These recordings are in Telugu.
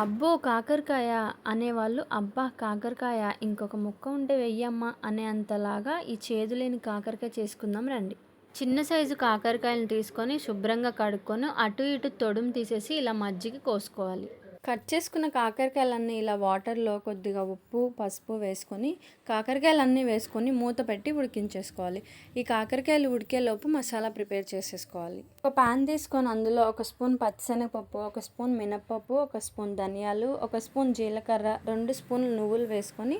అబ్బో కాకరకాయ అనేవాళ్ళు అబ్బా కాకరకాయ ఇంకొక ముక్క ఉంటే వెయ్యమ్మా అనే అంతలాగా ఈ చేదులేని కాకరకాయ చేసుకుందాం రండి. చిన్న సైజు కాకరకాయలను తీసుకొని శుభ్రంగా కడుక్కొని అటు ఇటు తొడుము తీసేసి ఇలా మజ్జిగ కోసుకోవాలి. కట్ చేసుకున్న కాకరకాయలన్నీ ఇలా వాటర్లో కొద్దిగా ఉప్పు పసుపు వేసుకొని కాకరకాయలన్నీ వేసుకొని మూత పెట్టి ఉడికించేసుకోవాలి. ఈ కాకరకాయలు ఉడికేలోపు మసాలా ప్రిపేర్ చేసేసుకోవాలి. ఒక పాన్ తీసుకొని అందులో ఒక స్పూన్ పచ్చిశనగపప్పు ఒక స్పూన్ మినప్పప్పు ఒక స్పూన్ ధనియాలు ఒక స్పూన్ జీలకర్ర రెండు స్పూన్లు నువ్వులు వేసుకొని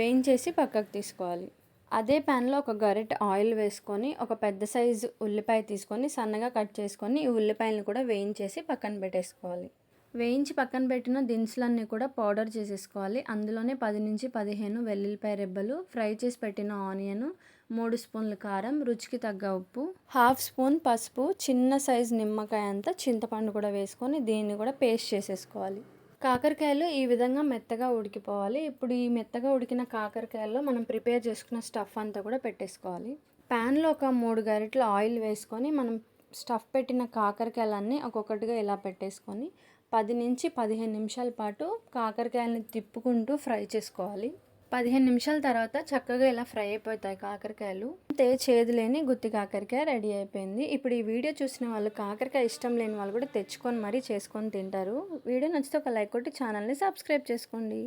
వేయించేసి పక్కకు తీసుకోవాలి. అదే ప్యాన్లో ఒక గరిటె ఆయిల్ వేసుకొని ఒక పెద్ద సైజు ఉల్లిపాయ తీసుకొని సన్నగా కట్ చేసుకొని ఈ ఉల్లిపాయలను కూడా వేయించేసి పక్కన పెట్టేసుకోవాలి. వేయించి పక్కన పెట్టిన దినుసులన్నీ కూడా పౌడర్ చేసేసుకోవాలి. అందులోనే పది నుంచి పదిహేను వెల్లుల్లిపాయ రెబ్బలు ఫ్రై చేసి పెట్టిన ఆనియన్ మూడు స్పూన్ల కారం రుచికి తగ్గ ఉప్పు హాఫ్ స్పూన్ పసుపు చిన్న సైజ్ నిమ్మకాయ అంతా చింతపండు కూడా వేసుకొని దీన్ని కూడా పేస్ట్ చేసేసుకోవాలి. కాకరకాయలు ఈ విధంగా మెత్తగా ఉడికిపోవాలి. ఇప్పుడు ఈ మెత్తగా ఉడికిన కాకరకాయల్లో మనం ప్రిపేర్ చేసుకున్న స్టఫ్ అంతా కూడా పెట్టేసుకోవాలి. ప్యాన్లో ఒక మూడు గరిటల ఆయిల్ వేసుకొని మనం స్టఫ్ పెట్టిన కాకరకాయలన్నీ ఒక్కొక్కటిగా ఇలా పెట్టేసుకొని పది నుంచి పదిహేను నిమిషాల పాటు కాకరకాయలని తిప్పుకుంటూ ఫ్రై చేసుకోవాలి. పదిహేను నిమిషాల తర్వాత చక్కగా ఇలా ఫ్రై అయిపోతాయి కాకరకాయలు. అంతే చేదు లేని గుత్తి కాకరకాయ రెడీ అయిపోయింది. ఇప్పుడు ఈ వీడియో చూసిన వాళ్ళు కాకరకాయ ఇష్టం లేని వాళ్ళు కూడా తెచ్చుకొని మరీ చేసుకొని తింటారు. వీడియో నచ్చితే ఒక లైక్ కొట్టి ఛానల్ని సబ్స్క్రైబ్ చేసుకోండి.